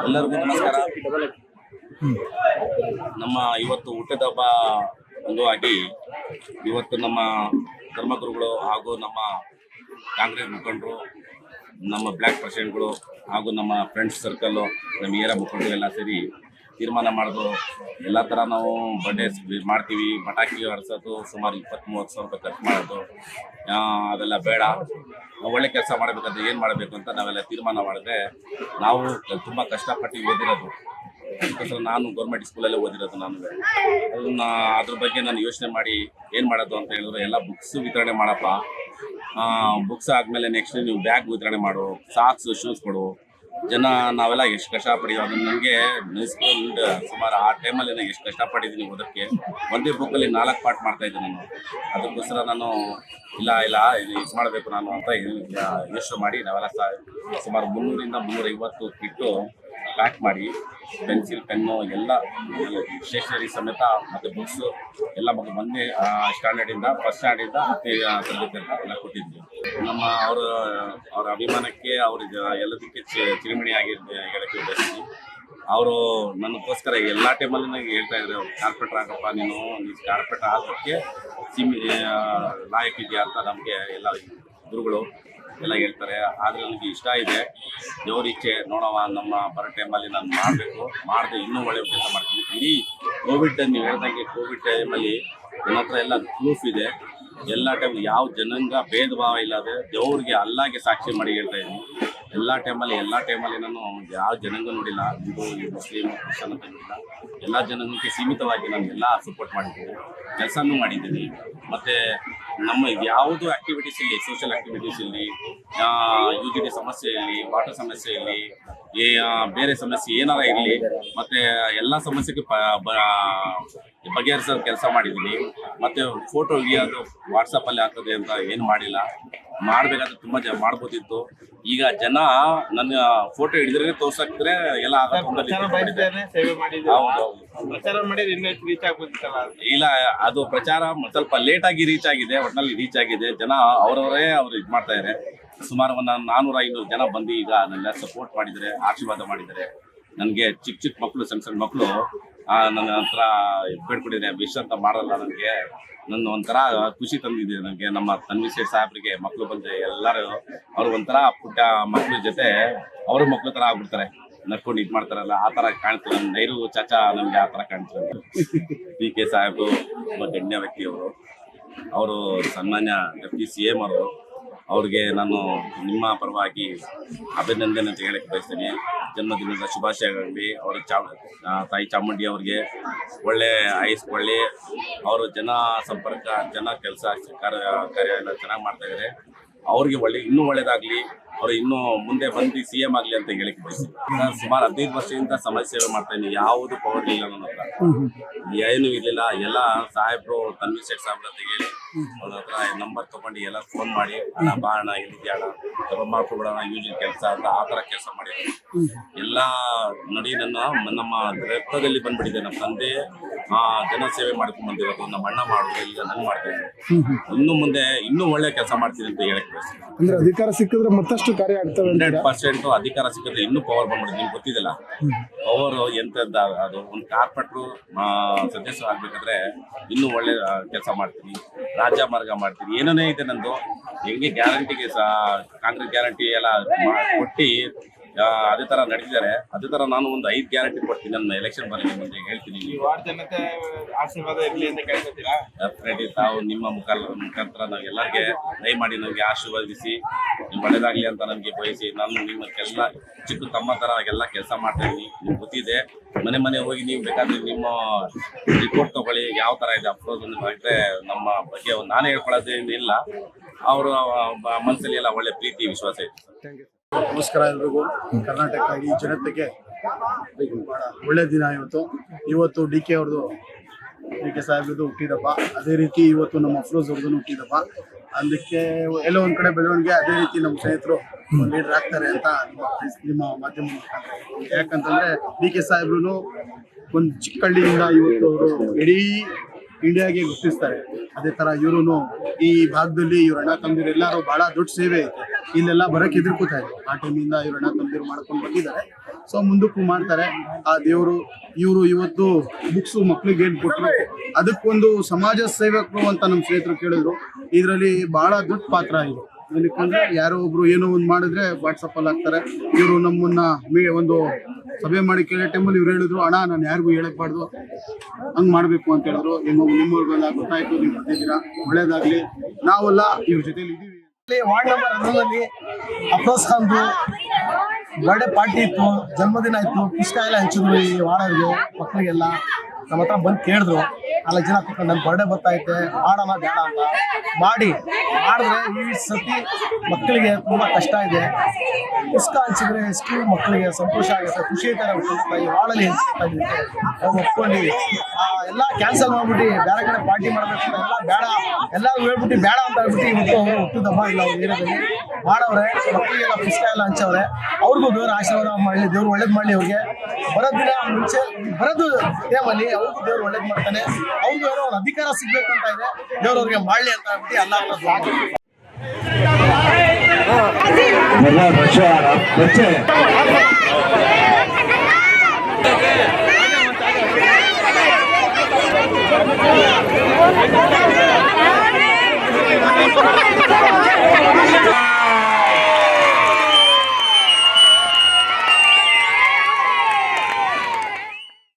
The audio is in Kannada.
ಎಲ್ಲರಿಗೂ ನಮಸ್ಕಾರ. ನಮ್ಮ ಇವತ್ತು ಹಬ್ಬ ಅಂಗವಾಗಿ ಇವತ್ತು ನಮ್ಮ ಧರ್ಮಗುರುಗಳು ಹಾಗೂ ನಮ್ಮ ಕಾಂಗ್ರೆಸ್ ಮುಖಂಡರು, ನಮ್ಮ ಬ್ಲ್ಯಾಕ್ ಪ್ರೆಸಿಡೆಂಟ್ಗಳು ಹಾಗೂ ನಮ್ಮ ಫ್ರೆಂಡ್ಸ್ ಸರ್ಕಲ್ಲು ನಮ್ಮ ಏರ ಮುಖಂಡರು ಎಲ್ಲ ಸೇರಿ ತೀರ್ಮಾನ ಮಾಡೋದು. ಎಲ್ಲ ಥರ ನಾವು ಬರ್ಡೇ ಮಾಡ್ತೀವಿ. ಪಟಾಕಿ ಹೊಡ್ಸೋದು ಸುಮಾರು ಇಪ್ಪತ್ತು ಮೂವತ್ತು ಸಾವಿರ ರೂಪಾಯಿ ಖರ್ಚು ಮಾಡೋದು. ಅದೆಲ್ಲ ಬೇಡ. ಒಳ್ಳೆ ಕೆಲಸ ಮಾಡಬೇಕಂದ್ರೆ ಏನು ಮಾಡಬೇಕು ಅಂತ ನಾವೆಲ್ಲ ತೀರ್ಮಾನ ಮಾಡಿದ್ರೆ ನಾವು ತುಂಬ ಕಷ್ಟಪಟ್ಟು ಓದಿರೋದು ಅದಕ್ಕೋಸ್ಕರ ನಾನು ಗೌರ್ಮೆಂಟ್ ಸ್ಕೂಲಲ್ಲೇ ಓದಿರೋದು ನಾನು. ಅದನ್ನ ಅದ್ರ ಬಗ್ಗೆ ನಾನು ಯೋಚನೆ ಮಾಡಿ ಏನು ಮಾಡೋದು ಅಂತ ಹೇಳಿದ್ರೆ ಎಲ್ಲ ಬುಕ್ಸ್ ವಿತರಣೆ ಮಾಡಪ್ಪ. ಬುಕ್ಸ್ ಆದಮೇಲೆ ನೆಕ್ಸ್ಟ್ ನೀವು ಬ್ಯಾಗ್ ವಿತರಣೆ ಮಾಡು ಸಾಕ್ಸ್ ಶೂಸ್ ಕೊಡು. ಜನ ನಾವೆಲ್ಲ ಎಷ್ಟು ಕಷ್ಟಪಟ್ಟಿದ್ದೀವಿ ಅದನ್ನ ನನಗೆ ನೆನೆಸ್ಕೊಂಡು ಸುಮಾರು ಆ ಟೈಮಲ್ಲಿ ನಾನು ಎಷ್ಟು ಕಷ್ಟಪಟ್ಟಿದ್ದೀನಿ ಓದೋಕ್ಕೆ. ಒಂದೇ ಬುಕ್ಕಲ್ಲಿ ನಾಲ್ಕು ಪಾರ್ಟ್ ಮಾಡ್ತಾ ಇದ್ದೆ ನಾನು. ಅದಕ್ಕೋಸ್ಕರ ನಾನು ಇಲ್ಲ ಇಲ್ಲ, ಇದು ಇದು ಮಾಡಬೇಕು ನಾನು ಅಂತ ಯೋಚನೆ ಮಾಡಿ ನಾವೆಲ್ಲ ಸುಮಾರು ಮುನ್ನೂರಿಂದ ಮುನ್ನೂರ ಐವತ್ತು ಕಿಟ್ಟು ಪ್ಯಾಕ್ ಮಾಡಿ, ಪೆನ್ಸಿಲ್, ಪೆನ್ನು, ಎಲ್ಲ ಸ್ಟೇಷನರಿ ಸಮೇತ ಮತ್ತು ಬುಕ್ಸ್ ಎಲ್ಲ ಮಕ್ಕಳು ಒಂದೇ ಸ್ಟ್ಯಾಂಡರ್ಡಿಂದ ಫಸ್ಟ್ ಸ್ಟ್ಯಾಂಡರ್ಡಿಂದ ಹತ್ತನೇ ತರಗತಿ ಎಲ್ಲ ಕೊಟ್ಟಿದ್ವಿ. ನಮ್ಮ ಅವರ ಅವರ ಅಭಿಮಾನಕ್ಕೆ ಅವ್ರಿಗೆ ಎಲ್ಲದಕ್ಕೆ ಚಿರುಮಣಿ ಆಗಿರ್ದು ಹೇಳಕ್ಕೆ ಬಯಸ್ತೀನಿ ಅವರು ನನಗೋಸ್ಕರ ಎಲ್ಲ ಟೈಮಲ್ಲಿ ನನಗೆ ಹೇಳ್ತಾ ಇದ್ರು, ಕಾರ್ಪೆಟ್ರ್ ಆಗಪ್ಪ ನೀನು ನೀನು ಕಾರ್ಪೆಟ್ರ್ ಆಗೋಕ್ಕೆ ಲಾಯಕ್ ಇದೆಯಾ ಅಂತ ನಮಗೆ ಎಲ್ಲ ಗುರುಗಳು ಎಲ್ಲ ಹೇಳ್ತಾರೆ ಆದರೆ ನನಗೆ ಇಷ್ಟ ಇದೆ. ದೇವ್ರ ಇಚ್ಛೆ ನೋಡವ ನಮ್ಮ ಬರೋ ಟೈಮಲ್ಲಿ ನಾನು ಮಾಡಬೇಕು. ಮಾಡಿದೆ ಇನ್ನೂ ಒಳ್ಳೆ ಕೆಲಸ ಮಾಡ್ತೀನಿ. ಇಡೀ ಕೋವಿಡ್ ನೀವು ಹೇಳ್ದಂಗೆ ಕೋವಿಡ್ ಟೈಮಲ್ಲಿ ನನ್ನ ಹತ್ರ ಎಲ್ಲ ಪ್ರೂಫ್ ಇದೆ. ಎಲ್ಲ ಟೈಮ್ ಯಾವ ಜನಾಂಗ ಭೇದ ಭಾವ ಇಲ್ಲದೆ ದೇವ್ರಿಗೆ ಅಲ್ಲಾಗೆ ಸಾಕ್ಷಿ ಮಾಡಿ ಹೇಳ್ತಾ ಇದ್ದೀನಿ. ಎಲ್ಲ ಟೈಮಲ್ಲಿ ಎಲ್ಲ ಟೈಮಲ್ಲಿ ನಾನು ಯಾವ ಜನಾಂಗ ನೋಡಿಲ್ಲ. ಹಿಂದೂ ಮುಸ್ಲಿಂ ಕ್ರಿಶ್ಚನ್ ಅಂತ ನೋಡಿಲ್ಲ. ಎಲ್ಲ ಜನಾಂಗಕ್ಕೆ ಸೀಮಿತವಾಗಿ ನಾನು ಎಲ್ಲ ಸಪೋರ್ಟ್ ಮಾಡಿದ್ದೀನಿ. ಕೆಲಸನೂ ಮಾಡಿದ್ದೀನಿ. ಮತ್ತು ನಮ್ಮ ಯಾವುದು ಆ್ಯಕ್ಟಿವಿಟೀಸ್ ಇಲ್ಲಿ ಸೋಷಿಯಲ್ ಆ್ಯಕ್ಟಿವಿಟೀಸ್ ಇಲ್ಲಿ ಯು ಜಿ ಡಿ ಸಮಸ್ಯೆ ಇರಲಿ ವಾಟರ್ ಸಮಸ್ಯೆ ಇರಲಿ ಏ ಬೇರೆ ಸಮಸ್ಯೆ ಏನಾರ ಇರಲಿ, ಮತ್ತು ಎಲ್ಲ ಸಮಸ್ಯೆಗೆ ಬಗೆಹರಿಸೋ ಕೆಲಸ ಮಾಡಿದ್ದೀನಿ. ಮತ್ತು ಫೋಟೋ ಇಳಿಯೋದು ವಾಟ್ಸಪ್ಪಲ್ಲಿ ಹಾಕೋದು ಅಂತ ಏನು ಮಾಡಿಲ್ಲ. ಮಾಡಬೇಕಾದ್ರೆ ತುಂಬಾ ಜನ ಮಾಡ್ಬೋದಿತ್ತು. ಈಗ ಜನ ನನ್ನ ಫೋಟೋ ಹಿಡಿದ್ರೆ ತೋರ್ಸಕ್ರೆ ಎಲ್ಲ ಇಲ್ಲ ಅದು ಪ್ರಚಾರ ಸ್ವಲ್ಪ ಲೇಟ್ ಆಗಿ ರೀಚ್ ಆಗಿದೆ ಒಟ್ನಲ್ಲಿ ರೀಚ್ ಆಗಿದೆ. ಜನ ಅವರವರೇ ಅವ್ರು ಇದು ಮಾಡ್ತಾ ಇದ್ದಾರೆ ಸುಮಾರು ಒಂದು ನಾನೂರ ಐನೂರು ಜನ ಬಂದು ಈಗ ನನ್ನೆಲ್ಲ ಸಪೋರ್ಟ್ ಮಾಡಿದರೆ ಆಶೀರ್ವಾದ ಮಾಡಿದರೆ ನನಗೆ ಚಿಕ್ಕ ಚಿಕ್ಕ ಮಕ್ಕಳು ಸಣ್ಣ ಸಣ್ಣ ಮಕ್ಕಳು ನನ್ನ ಹತ್ರ ಬೇಡ್ಕೊಂಡಿದ್ದಾರೆ ವಿಶ್ ಅಂತ ಮಾಡಲ್ಲ ನನಗೆ. ನನ್ನ ಒಂಥರ ಖುಷಿ ತಂದಿದೆ ನನಗೆ ನಮ್ಮ ತನ್ವಿಸೆ ಸಾಹೇಬ್ರಿಗೆ ಮಕ್ಕಳು ಬಂದ್ರೆ ಎಲ್ಲರೂ. ಅವ್ರು ಒಂಥರ ಪುಟ್ಟ ಮಕ್ಕಳ ಜೊತೆ ಅವ್ರ ಮಕ್ಕಳು ತರ ಆಗ್ಬಿಡ್ತಾರೆ. ನಡ್ಕೊಂಡು ಇದು ಮಾಡ್ತಾರಲ್ಲ, ಆ ತರ ಕಾಣ್ತಾರೆ ನೈರು ಚಾಚಾ ನಮಗೆ ಆ ತರ ಕಾಣ್ತಾರೆ ಪಿ ಕೆ ಸಾಹೇಬರು ತುಂಬ ಗಣ್ಯ ವ್ಯಕ್ತಿ ಅವರು ಅವರು ಸನ್ಮಾನ್ಯ ಡೆಪ್ಟಿ ಸಿ ಎಂ ಅವರು. ಅವ್ರಿಗೆ ನಾನು ನಿಮ್ಮ ಪರವಾಗಿ ಅಭಿನಂದನೆ ಅಂತ ಹೇಳಕ್ಕೆ ಬಯಸ್ತೀನಿ. ಜನ್ಮದಿನದ ಶುಭಾಶಯಗಳಾಗಲಿ. ಅವರ ಚಾ ತಾಯಿ ಚಾಮುಂಡಿ ಅವ್ರಿಗೆ ಒಳ್ಳೆ ಐಸ್ಕೊಳ್ಳಿ ಅವರು ಜನ ಸಂಪರ್ಕ, ಜನ ಕೆಲಸ, ಕಾರ್ಯ ಕಾರ್ಯ ಎಲ್ಲ ಚೆನ್ನಾಗಿ ಮಾಡ್ತಾ ಇದ್ದಾರೆ ಅವ್ರಿಗೆ ಒಳ್ಳೆ ಇನ್ನೂ ಒಳ್ಳೇದಾಗ್ಲಿ ಅವ್ರು ಇನ್ನೂ ಮುಂದೆ ಬಂದು ಸಿ ಎಂ ಆಗಲಿ ಅಂತ ಹೇಳಿಕ್ಕೆ ಬಯಸ್ತೀನಿ ನಾನು ಸುಮಾರು ಹದಿನೈದು ವರ್ಷದಿಂದ ಸಮಾಜ ಸೇವೆ ಮಾಡ್ತಾ ಇದ್ದೀನಿ ಯಾವುದು ಪವರ್ ಇಲ್ಲ ನನ್ನ ಹತ್ರ. ಏನು ಇರಲಿಲ್ಲ ಎಲ್ಲ ಸಾಹೇಬ್ರು ತನ್ವಿ ಶೇಖ್ ಸಾಹೇಬ್ರ ಹತ್ರ ಹೇಳಿ ಅವ್ರ ಹತ್ರ ನಂಬರ್ ತೊಗೊಂಡು ಎಲ್ಲ ಫೋನ್ ಮಾಡಿ ಅಣ್ಣ ಬಾ ಅಣ್ಣ ಎಲ್ಲಿದ್ಯಾ ಅಣ್ಣ ಮಾಡ್ಕೊಬಿಡೋಣ ಯೂಜಿನ ಕೆಲಸ ಅಂತ ಆ ಥರ ಕೆಲಸ ಮಾಡಿದ್ರು. ಎಲ್ಲ ನೋಡಿ ನನ್ನ ನಮ್ಮ ರಕ್ತದಲ್ಲಿ ಬಂದ್ಬಿಟ್ಟಿದೆ ನಮ್ಮ ತಂದೆ ಆ ಜನ ಸೇವೆ ಮಾಡ್ಕೊಂಡ್ ಬಂದಿರೋದು ನಮ್ಮ ಅಣ್ಣ ಮಾಡಿದ್ರು ಈಗ ನಾನು ಮಾಡ್ತೀನಿ ಇನ್ನು ಮುಂದೆ ಇನ್ನೂ ಒಳ್ಳೆ ಕೆಲಸ ಮಾಡ್ತೀನಿ ಅಂತ ಹೇಳಕ್ ಅಂದ್ರೆ ಅಧಿಕಾರ ಸಿಕ್ಕಿದ್ರೆ ಮತ್ತಷ್ಟು ಕಾರ್ಯ ಆಗ್ತವೆ ಹಂಡ್ರೆಡ್ ಪರ್ಸೆಂಟ್ ಅಧಿಕಾರ ಸಿಕ್ಕಿದ್ರೆ ಇನ್ನೂ ಪವರ್ ಬಂದ್ಬಿಡುತ್ತೆ ನಿಮ್ಗೆ ಗೊತ್ತಿದಿಲ್ಲ ಪವರ್ ಎಂತದ ಅದು ಒಂದು ಕಾರ್ಪೆಟ್ರು ಸದಸ್ಯ ಆಗ್ಬೇಕಾದ್ರೆ ಇನ್ನೂ ಒಳ್ಳೆ ಕೆಲಸ ಮಾಡ್ತೀನಿ. ರಾಜ್ಯ ಮಾರ್ಗ ಮಾಡ್ತೀನಿ. ಏನೇನೇ ಇದೆ ನಂದು. ಹೆಂಗೆ ಗ್ಯಾರಂಟಿಗೆ ಸಹ ಕಾಂಗ್ರೆಸ್ ಗ್ಯಾರಂಟಿ ಎಲ್ಲ ಕೊಟ್ಟು ಅದೇ ತರ ನಡೆದಿದ್ದಾರೆ ಅದೇ ತರ ನಾನು ಒಂದು ಐದು ಗ್ಯಾರಂಟಿ ಕೊಡ್ತೀನಿ. ನನ್ನ ಎಲೆಕ್ಷನ್ ಬರಲಿ ಮುಂದೆ ಹೇಳ್ತೀನಿ ಈ ವಾರ್ಡ್ ಜನತೆ ಆಶೀರ್ವಾದ ಇರ್ಲಿ ಅಂತ ಕೇಳ್ಕೊತೀರಾ? ಡೆಫಿನೆಟ್ಲಿ ತಾವು ನಿಮ್ಮ ಮುಖಾಲ ಮುಖಾಂತರ ನಾವು ಎಲ್ಲರಿಗೆ ದಯಮಾಡಿ ನಮಗೆ ಆಶೀರ್ವದಿಸಿ ನೀವು ಒಳ್ಳೇದಾಗಲಿ ಅಂತ ನನಗೆ ಬಯಸಿ ನಾನು ನಿಮ್ಮ ಕೆಲಸ ಚಿಕ್ಕ ತಮ್ಮ ಥರ ಎಲ್ಲ ಕೆಲಸ ಮಾಡ್ತಾ ಇದ್ದೀನಿ. ನಿಮ್ಗೆ ಗೊತ್ತಿದೆ. ಮನೆ ಮನೆ ಹೋಗಿ ನೀವು ಬೇಕಾದ್ರೆ ನಿಮ್ಮ ರಿಪೋರ್ಟ್ ತಗೊಳ್ಳಿ ಯಾವ ಥರ ಇದೆ ಅಪ್ರೋಚ್ ಅಂದರೆ ನಮ್ಮ ಬಗ್ಗೆ ನಾನೇ ಹೇಳ್ಕೊಳ್ಳೋದೇನಿಲ್ಲ ಅವರು ಮನಸ್ಸಲ್ಲಿ ಎಲ್ಲ ಒಳ್ಳೆ ಪ್ರೀತಿ ವಿಶ್ವಾಸ ಇದೆ ನಮಸ್ಕಾರ ಎಲ್ರಿಗೂ. ಕರ್ನಾಟಕ ಈ ಜನತೆಗೆ ಒಳ್ಳೆ ದಿನ ಇವತ್ತು. ಇವತ್ತು ಡಿ ಕೆ ಅವ್ರದ್ದು ಡಿ ಕೆ ಸಾಹೇಬ್ರದ್ದು ಹುಟ್ಟಿದಪ್ಪ. ಅದೇ ರೀತಿ ಇವತ್ತು ನಮ್ಮ ಅಫ್ರೋಜ್ ಅವ್ರದ್ದು ಹುಟ್ಟಿದಪ್ಪ. ಅದಕ್ಕೆ ಎಲ್ಲೋ ಒಂದ್ ಕಡೆ ಬೆಳವಣಿಗೆ, ಅದೇ ರೀತಿ ನಮ್ಮ ಸ್ನೇಹಿತರು ಲೀಡರ್ ಆಗ್ತಾರೆ ಅಂತ ನಿಮ್ಮ ಮಾಧ್ಯಮ ಯಾಕಂತಂದ್ರೆ ಡಿ ಕೆ ಸಾಹೇಬ್ರು ಒಂದು ಚಿಕ್ಕ ಹಳ್ಳಿಯಿಂದ ಇವತ್ತು ಅವರು ಇಡೀ ಇಂಡಿಯಾಗೆ ಗುರ್ತಿಸ್ತಾರೆ. ಅದೇ ತರ ಇವರು ಈ ಭಾಗದಲ್ಲಿ ಇವ್ರ ಅಣ್ಣ ತಂದಿರು ಎಲ್ಲರೂ ಬಹಳ ದೊಡ್ಡ ಸೇವೆ ಇಲ್ಲೆಲ್ಲ ಬರಕ್ ಎದುರ್ಕೋತಾ ಇದೆ ಆ ಟೈಮಿಂದ ಇವ್ರ ಅಣ್ಣ ತಂದಿರು ಮಾಡ್ಕೊಂಡು ಬಂದಿದ್ದಾರೆ. ಸೊ ಮುಂದಕ್ಕೂ ಮಾಡ್ತಾರೆ. ಆ ದೇವರು, ಇವರು ಇವತ್ತು ಬುಕ್ಸ್ ಮಕ್ಳಿಗೆ ಏನ್ ಕೊಟ್ಟರು ಅದಕ್ಕೊಂದು ಸಮಾಜ ಸೇವಕರು ಅಂತ ನಮ್ಮ ಸ್ನೇಹಿತರು ಕೇಳಿದ್ರು. ಇದರಲ್ಲಿ ಬಹಳ ದೊಡ್ಡ ಪಾತ್ರ ಇದೆ. ಯಾರೋ ಒಬ್ರು ಏನೋ ಒಂದು ಮಾಡಿದ್ರೆ ವಾಟ್ಸಪ್ ಅಲ್ಲಿ ಹಾಕ್ತಾರೆ. ಇವರು ನಮ್ಮನ್ನ ಒಂದು ಸಭೆ ಮಾಡಿ ಕೇಳೋ ಟೈಮಲ್ಲಿ ಇವ್ರು ಹೇಳಿದ್ರು, ಅಣ್ಣ, ನಾನು ಯಾರಿಗೂ ಹೇಳಕ್ಬಾರ್ದು ಹಂಗ್ ಮಾಡ್ಬೇಕು ಅಂತ ಹೇಳಿದ್ರು. ನಿಮ್ಮ ನಿಮ್ಮವ್ರಿಗೆಲ್ಲ ಗೊತ್ತಾಯ್ತು, ನೀವು ಬರ್ತಿದ್ದೀರಾ? ಒಳ್ಳೇದಾಗ್ಲಿ. ನಾವೆಲ್ಲ, ಇವ್ರ ಜೊತೆಲಿ ಇದೀವಿ. ವಾರ್ಡ್ ನಂಬರ್ ಹನ್ನೊಂದಲ್ಲಿ ಅಫ್ರೋಸ್ ಖಾನ್ದು ಬರ್ಡೇ ಪಾರ್ಟಿ ಇತ್ತು, ಜನ್ಮದಿನ ಇತ್ತು. ಪುಸ್ತಕ ಎಲ್ಲ ಹಂಚಿದ್ರು ಈ ವಾರ್ಡರ್ಗೆ ಮಕ್ಕಳಿಗೆಲ್ಲ. ನಮ್ಮ ಹತ್ರ ಬಂದು ಕೇಳಿದ್ರು. ನಾಲ್ಕು ಜನ ಕೂತ್ಕೊಂಡು ನನ್ನ ಬರ್ಡೇ ಬರ್ತೈತೆ ಮಾಡೋಣ ಬೇಡ ಅಂತ. ಮಾಡಿ. ಮಾಡಿದ್ರೆ ಈ ಸತಿ ಮಕ್ಕಳಿಗೆ ತುಂಬ ಕಷ್ಟ ಇದೆ. ಪುಸ್ತಕ ಹಂಚಿದ್ರೆ ಎಷ್ಟು ಮಕ್ಕಳಿಗೆ ಸಂತೋಷ ಆಗುತ್ತೆ. ಖುಷಿ ಥರ. ಈ ಹಾಳಲ್ಲಿ ಅವ್ರು ನಾವು ಒಪ್ಕೊಂಡು ಎಲ್ಲ ಕ್ಯಾನ್ಸಲ್ ಮಾಡ್ಬಿಟ್ಟು ಬೇರೆ ಕಡೆ ಪಾರ್ಟಿ ಮಾಡಬೇಕು ಎಲ್ಲ ಬೇಡ. ಎಲ್ಲರೂ ಹೇಳ್ಬಿಟ್ಟು ಬೇಡ ಅಂತ ಹೇಳ್ಬಿಟ್ಟು ಇವತ್ತು ಅವರು ಹುಟ್ಟಿದಬ್ಬ ಇಲ್ಲ ಅವ್ರ ಏರಿಯಾದಲ್ಲಿ. ಮಾಡವ್ರೆ, ಮಕ್ಕಳಿಗೆಲ್ಲ ಪುಸ್ತಕ ಎಲ್ಲ ಹಂಚವ್ರೆ. ಅವ್ರಿಗೂ ದೇವ್ರ ಆಶೀರ್ವಾದ ಮಾಡಲಿ, ದೇವ್ರು ಒಳ್ಳೇದು ಮಾಡಲಿ ಅವ್ರಿಗೆ. ಬರೋದಿಲ್ಲ ಮುಂಚೆ, ಬರೋದು ಟೈಮಲ್ಲಿ ಅವ್ರಿಗೂ ದೇವ್ರು ಒಳ್ಳೇದು ಮಾಡ್ತಾನೆ. ಅವ್ರಿಗೆ ಏನೋ ಒಂದು ಅಧಿಕಾರ ಸಿಗ್ಬೇಕು ಅಂತ ಇದೆ. ದೇವ್ರ ಅವ್ರಿಗೆ ಮಾಡ್ಲಿ ಅಂತ ಹೇಳ್ಬಿಟ್ಟು ಎಲ್ಲ ಬಚ್ಚೆ